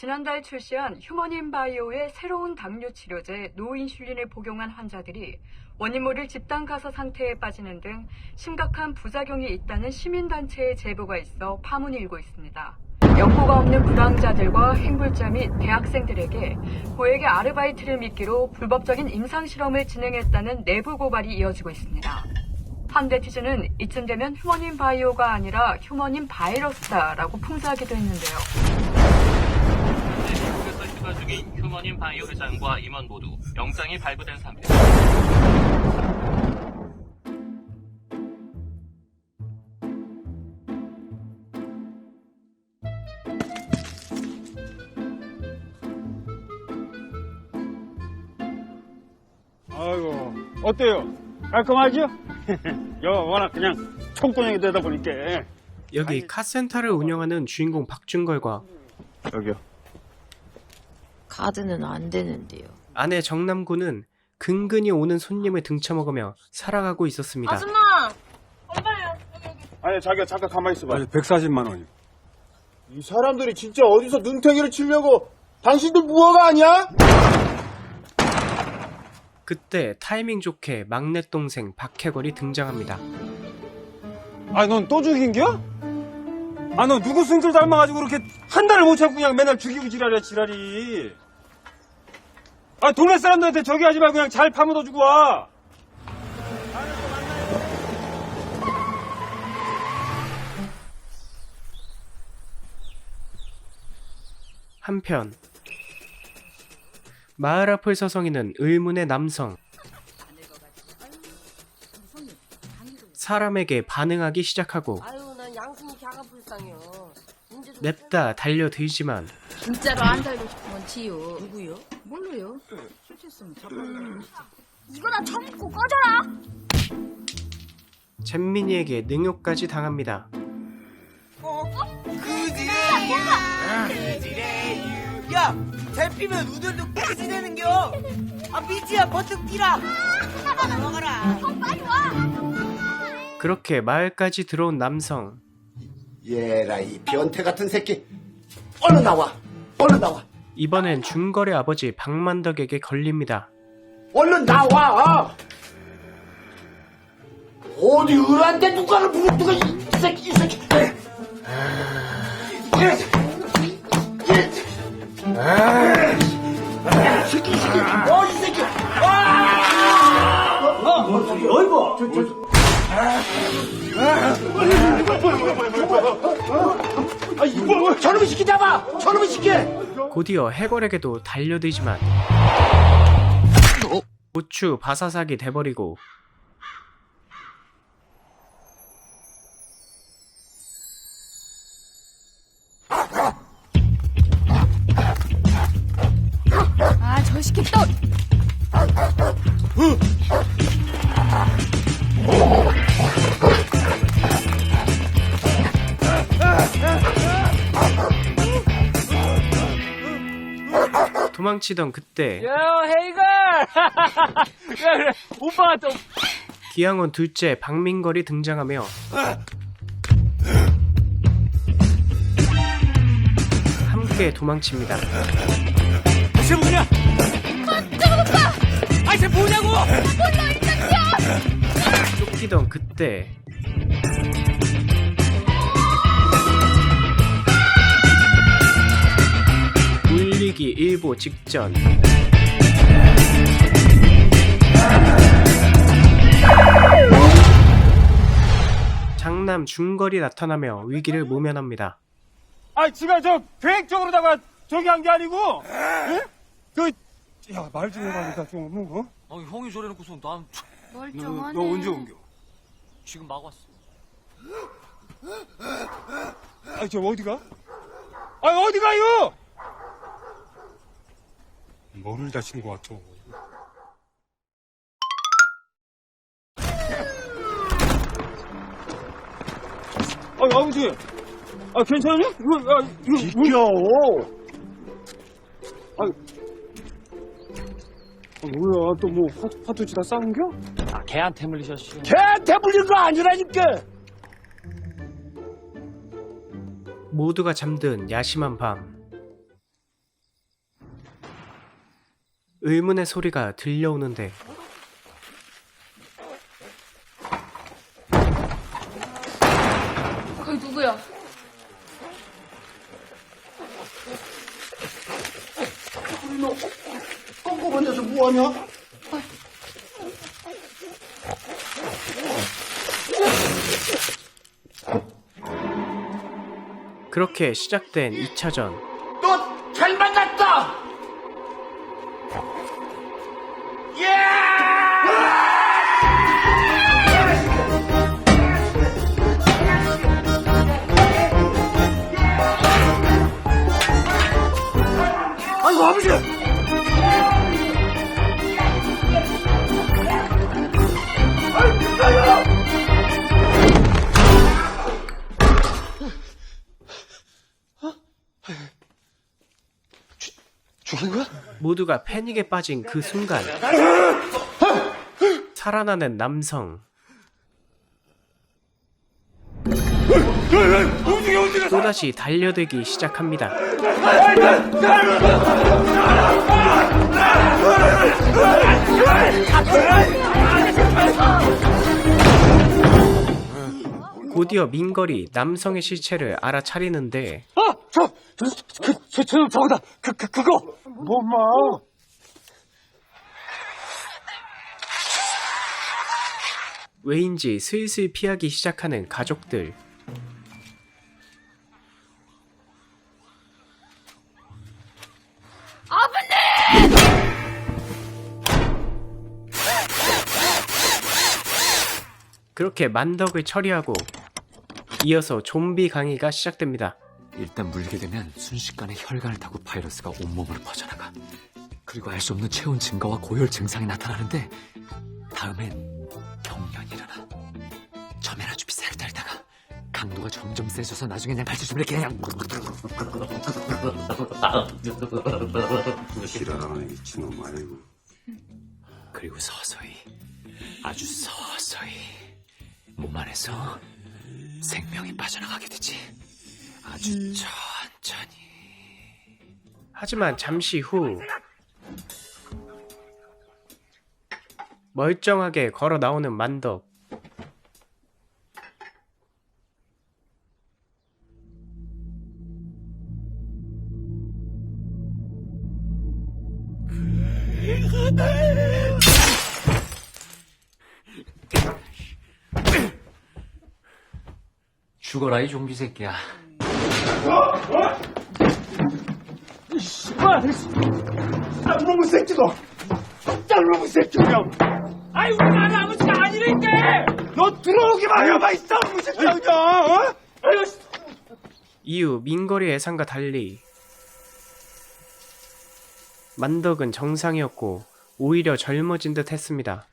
지난달 출시한 휴머닌 바이오의 새로운 당뇨 치료제 노인슐린을 복용한 환자들이 원인 모를 집단 가사 상태에 빠지는 등 심각한 부작용이 있다는 시민단체의 제보가 있어 파문이 일고 있습니다. 연고가 없는 부당자들과 행불자 및 대학생들에게 고액의 아르바이트를 미끼로 불법적인 임상실험을 진행했다는 내부 고발이 이어지고 있습니다. 한대티즈는 이쯤 되면 휴머닌 바이오가 아니라 휴머닌 바이러스다라고 풍자하기도 했는데요. 휴가 중인 휴머닌 바이오 회장과 임원 모두 영장이 발부된 상태. 아이고 어때요? 깔끔하죠? 여 워낙 그냥 총구녕이 되다 보니까 여기 카센터를 운영하는 주인공 박준걸과 여기요 카드는 안 되는데요. 아내 정남구는 근근히 오는 손님을 등쳐먹으며 살아가고 있었습니다. 아니 자기가 잠깐 가만히 있어봐 아니 140만 원이요. 이 사람들이 진짜 어디서 눈탱이를 치려고 당신들 무화가 아니야? 그때 타이밍 좋게 막내 동생 박해걸이 등장합니다. 아니 넌 또 죽인겨? 아너 누구 승질 닮아가지고 그렇게 한 달을 못 참고 그냥 맨날 죽이고 지랄이야 지랄이. 아 동네 사람들한테 저기 하지 말고 그냥 잘 파묻어 주고 와. 한편 마을 앞을 서성이는 의문의 남성 사람에게 반응하기 시작하고 아유, 난 갸가 불쌍해요. 냅다 달려들지만 진짜로 안 살고 싶으면 지요. 누구요? 몰라요. 실수했으면 잡아요. 이거 나 처먹고 꺼져라! 잼민이에게 능욕까지 당합니다. 야, 잡히면 우들도 깨지되는겨. 아, 미지야, 버뜩 뛰라. 먹어라. 그렇게 마을까지 들어온 남성 얘라 이 변태 같은 새끼. 얼른 나와. 얼른 나와. 이번엔 중거리 아버지 박만덕에게 걸립니다. 얼른 나와. 어디 을한테 누가를 부르는 이 새끼 이 새끼. 새 저놈의 새끼 잡아 저놈의 새끼 곧이어 해걸에게도 달려들지만 고추 바사삭이 돼버리고 아, 저 새끼 또! 도망치던 그때 야, 헤이걸! 야, 그래. 오빠가 좀. 기양원 둘째 박민걸이 등장하며 함께 도망칩니다. 쟤 뭐냐? 아, 쟤 뭐냐고? 쫓기던 그때 울리기 일보 직전 장남 중걸이 나타나며 위기를 모면합니다. 아 지가 저 계획적으로다가 저기 한 게 아니고, 예? 그, 야말 좀 해봐, 좀 뭐, 어? 아, 형이 저래 놓고서 난 멀쩡하네. 너 언제 옮겨? 지금 막 왔어. 아저 어디가? 아 어디 가요? 뭐를 다친 것 같아. 아 아버지, 아 괜찮니? 이거 아 이거 비켜 아, 아 뭐야 또 뭐 화투 치다 싸운겨? 아, 걔한테 물리셨어. 걔한테 물린 거 아니라니까 모두가 잠든 야심한 밤 의문의 소리가 들려오는데 거기 누구야? 너 꼼꼼한 데서 뭐하냐? 그렇게 시작된 2차전 너 잘 만났 아버지! 죽은 거야? 모두가 패닉에 빠진 그 순간 살아나는 남성 또다시 달려들기 시작합니다. 곧이어 민걸이 남성의 시체를 알아차리는데 아! 저, 저, 그, 저, 저, 저거다. 그, 그, 그거. 뭐, 마. 왜인지 슬슬 피하기 시작하는 가족들. 그렇게 만덕을 처리하고 이어서 좀비 강의가 시작됩니다. 일단 물게 되면 순식간에 혈관을 타고 바이러스가 온몸으로 퍼져나가. 그리고 알 수 없는 체온 증가와 고열 증상이 나타나는데 다음엔 경련이 일어나. 달다가 강도가 점점 세져서 나중에 그냥 발치좀 이렇게 그냥 지랄하는 미친놈 아니고. 그리고 서서히 아주 서서히 몸 안에서 생명이 빠져나가게 되지. 아주 천천히. 하지만 잠시 후 멀쩡하게 걸어 나오는 만덕. 이 좀비 새끼야. 쌍놈의 새끼도! 쌍놈의 새끼 그냥! 아이 우리 나는 아버지가 아니니까. 너 들어오기만 해봐 이 쌍놈의 새끼 그냥! 어? 이후 민거리 예상과 달리 만덕은 정상이었고 오히려 젊어진 듯 했습니다.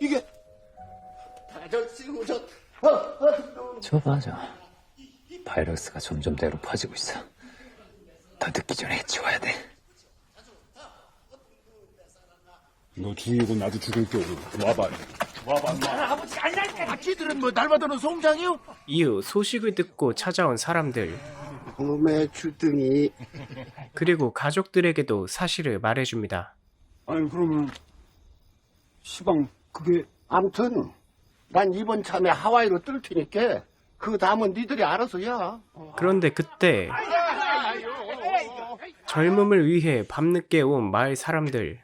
이게 다들 쓰고 저저 맞아. 바이러스가 점점 내로 퍼지고 있어. 더 늦기 전에 해치워야 돼. 너 죽이고 나도 죽을게, 오늘. 와봐. 아버지가 아니라니까 지들은 뭐 날마다는 송장이요? 이후 소식을 듣고 찾아온 사람들 놈의 주둥이 그리고 가족들에게도 사실을 말해줍니다. 아니, 그러면, 시방, 그게, 암튼 난 이번 참에 하와이로 뜰 테니까 그 다음은 니들이 알아서 야 그런데 그때 젊음을 위해 밤늦게 온 마을 사람들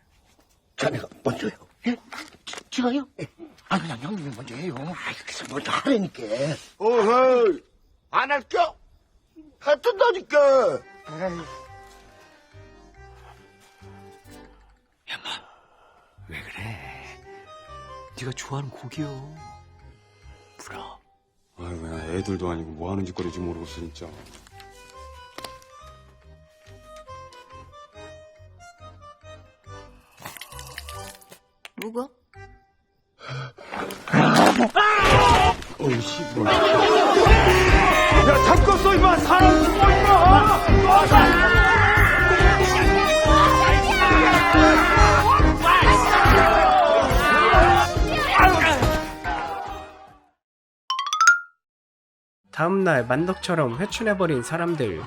자네가 먼저 해요 예? 지- 지가요? 아 그냥 형님이 먼저 해요 아 여기서 먼저 하라니까 어허 안 할겨? 해준다니까 왜 그래? 네가 좋아하는 곡이요. 불어. 아이고, 야, 애들도 아니고 뭐 하는 짓거리인지 모르겠어, 진짜. 다음날 만덕처럼 회춘해버린 사람들.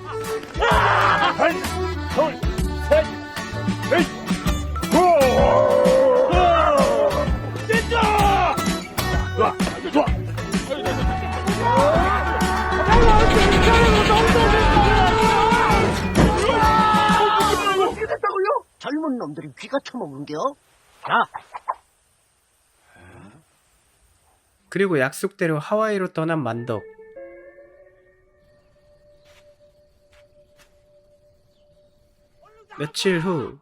젊은 놈들이 귀가 처먹은겨? 자, 그리고 약속대로 하와이로 떠난 만덕. 며칠 후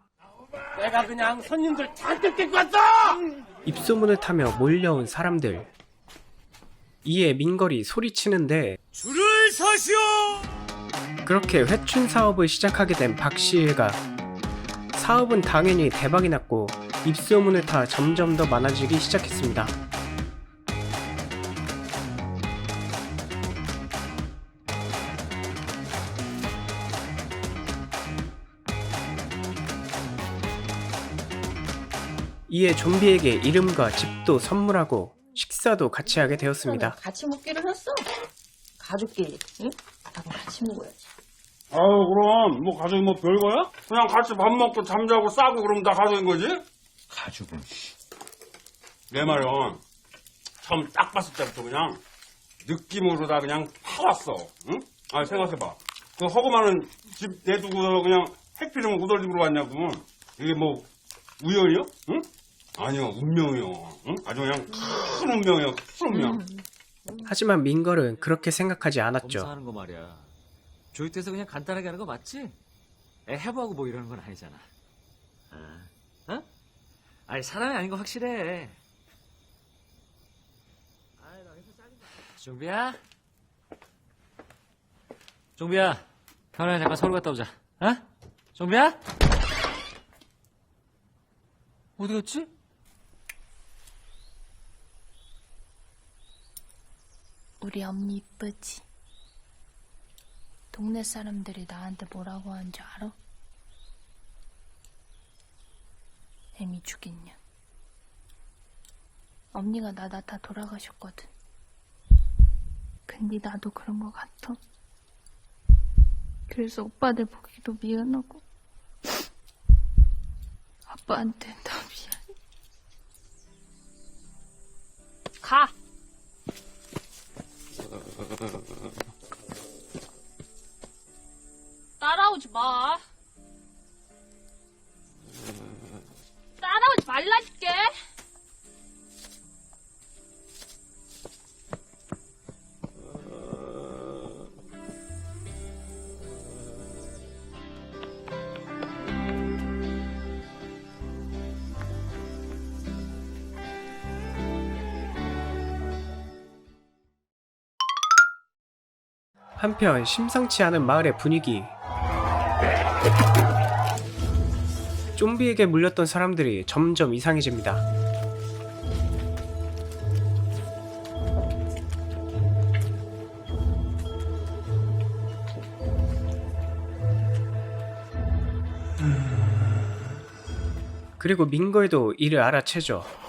내가 그냥 손님들 잔뜩 데리고 왔어! 입소문을 타며 몰려온 사람들. 이에 민걸이 소리치는데 줄을 서시오! 그렇게 회춘 사업을 시작하게 된 박시일가. 사업은 당연히 대박이 났고 입소문을 타 점점 더 많아지기 시작했습니다. 이에 좀비에게 이름과 집도 선물하고 식사도 같이 하게 되었습니다. 같이 먹기로 했어. 가족끼리, 응? 나도 같이 먹어야지. 아유 그럼 뭐 가족이 뭐 별거야? 그냥 같이 밥 먹고 잠자고 싸고 그러면 다 가족인 거지? 가족은 내 말은 처음 딱 봤을 때부터 그냥 느낌으로 다 그냥 파왔어. 응? 아 생각해봐. 그 허구 많은 집 내두고 그냥 해피름 우덜집으로 왔냐고. 이게 뭐 우연이요? 응? 아니요 운명이요. 응? 아주 그냥 큰 운명이요. 큰 운명. 하지만 민걸은 그렇게 생각하지 않았죠. 검사하는 거 말이야. 조이트에서 그냥 간단하게 하는 거 맞지? 애 해보하고 뭐 이러는 건 아니잖아. 아, 어? 아니 사람이 아닌 거 확실해. 종비야? 종비야, 편하게 잠깐 서울 갔다 오자. 어? 종비야? 어디 갔지? 우리 언니 이쁘지? 동네 사람들이 나한테 뭐라고 하는 줄 알아? 애미 죽겠냐? 언니가 나 낳다 돌아가셨거든. 근데 나도 그런 거 같아. 그래서 오빠들 보기도 미안하고 아빠한테 더 한편 심상치 않은 마을의 분위기. 좀비에게 물렸던 사람들이 점점 이상해집니다. 그리고 민거에도 이를 알아채죠.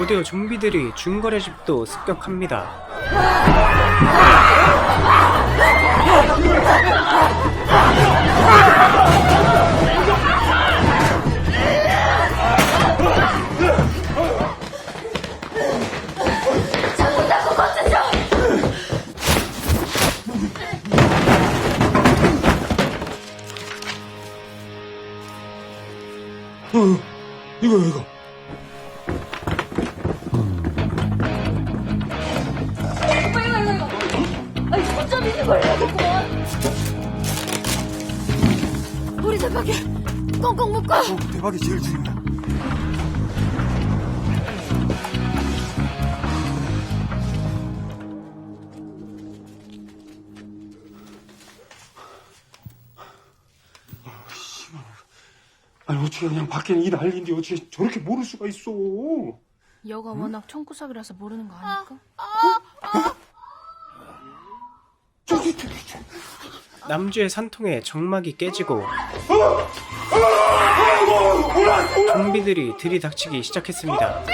곧이어 좀비들이 중거래 집도 습격합니다. 이거 이거. 대박이 꽁꽁 묶어. 어, 대박이 제일 중요해. 아, 아니 어떻게 그냥 밖에는 이 난리인데 어떻게 저렇게 모를 수가 있어? 여가 워낙 청구석이라서 모르는 거 아닐까? 아, 아, 아. 저기 저기 저기. 남주의 산통에 정막이 깨지고 좀비들이 들이닥치기 시작했습니다.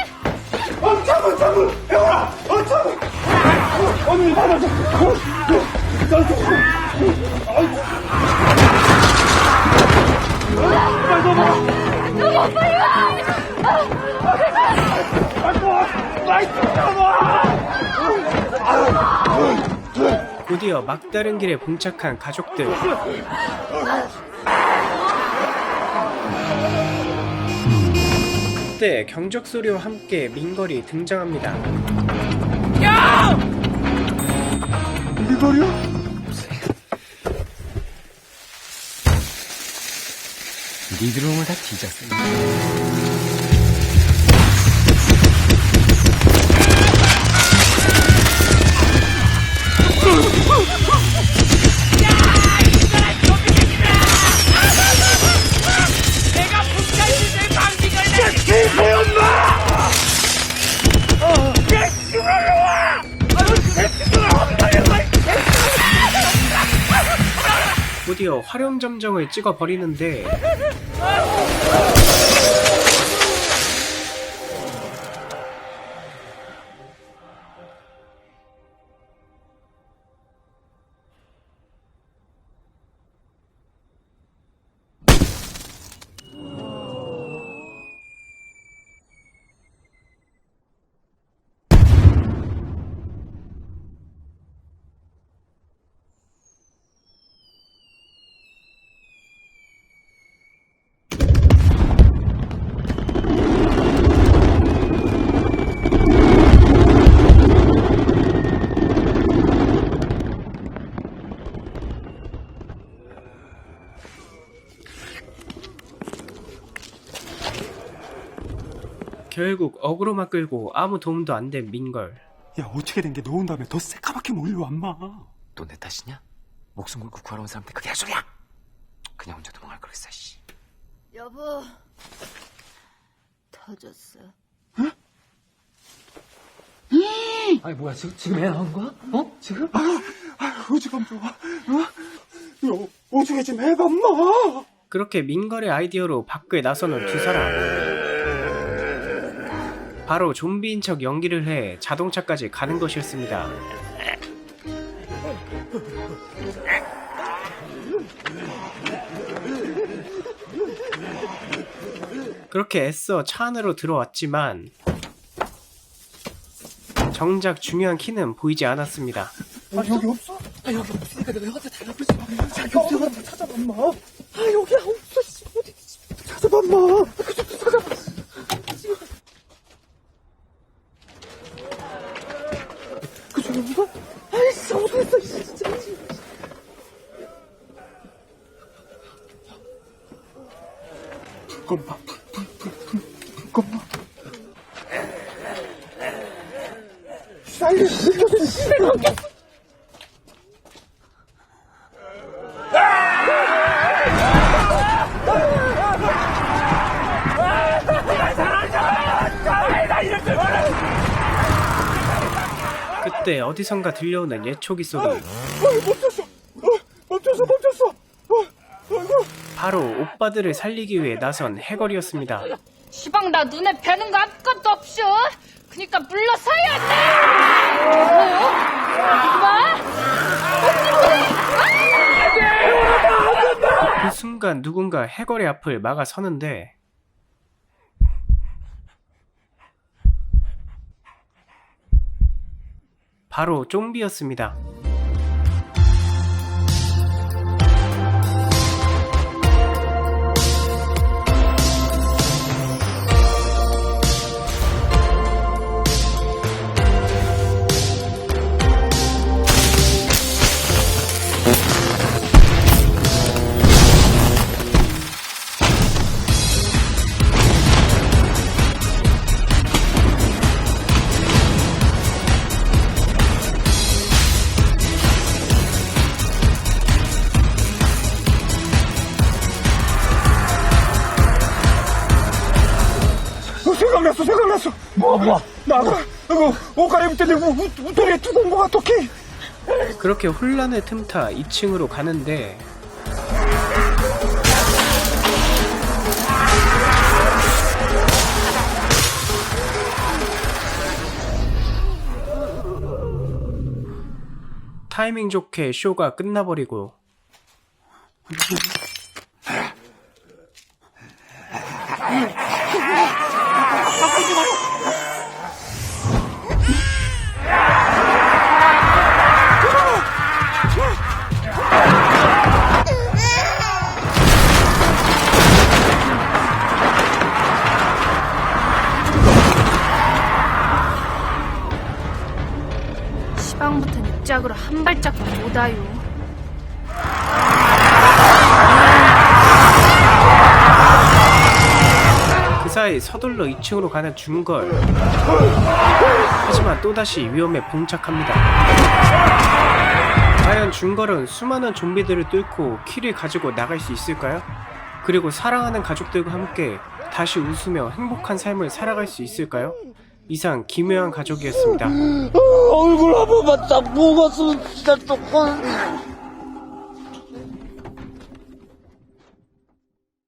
드디어 막다른 길에 봉착한 가족들. 그때 경적 소리와 함께 민걸이 등장합니다. 이거요? 니들 오면 다 뒤졌어. 화룡점정을 찍어버리는데 결국 어그로만 끌고 아무 도움도 안 된 민걸. 야 어떻게 된 게 놓은 다음에 더 새까맣게 몰려 안마. 또 내 탓이냐? 목숨 걸고 구하러 온 사람한테 그게 할 소리야! 그냥 혼자 도망갈 거랬어, 씨. 여보. 터졌어. 아니, 뭐야, 지금, 지금 애 나온 거야? 어? 지금? 어지감 좋아. 어? 야 어떻게 좀 해봐 엄마. 그렇게 민걸의 아이디어로 밖에 나서는 두 사람. 바로 좀비인 척 연기를 해 자동차까지 가는 것이었습니다. 그렇게 애써 차 안으로 들어왔지만 정작 중요한 키는 보이지 않았습니다. 아 여기 없어? 아 여기 없으니까 내가 형한테 달라붙지 마. 자 여기 한번 찾아봐 엄마. 아 여기 없어. 씨. 어디 찾아봐 엄마. 그좀 찾아봐. 그중 엄마? 아이씨 어디 있어 진짜. 불검마 불불불 불검마. 살려 살려 씨발 없겠어. 그때 어디선가 들려오는 예초기 소리. 멈췄어! 어, 멈췄어, 멈췄어! 어, 아이고! 바로 오빠들을 살리기 위해 나선 해걸이었습니다. 시방 나 눈에 뵈는 거 아무것도 없쇼. 그니까 물러서야 돼. 뭐요? 이봐. 그 순간 누군가 해걸의 앞을 막아서는데 바로 좀비였습니다. 어떡해. 그렇게 혼란을 틈타 2층으로 가는데 타이밍 좋게 쇼가 끝나버리고 짝으로 한 발짝도 못 와요. 그 사이 서둘러 2층으로 가는 준걸 하지만 또다시 위험에 봉착합니다 과연 준걸은 수많은 좀비들을 뚫고 키를 가지고 나갈 수 있을까요? 그리고 사랑하는 가족들과 함께 다시 웃으며 행복한 삶을 살아갈 수 있을까요? 이상 김효한 가족이었습니다 얼굴 한 번만 딱 보고서 진짜 조금.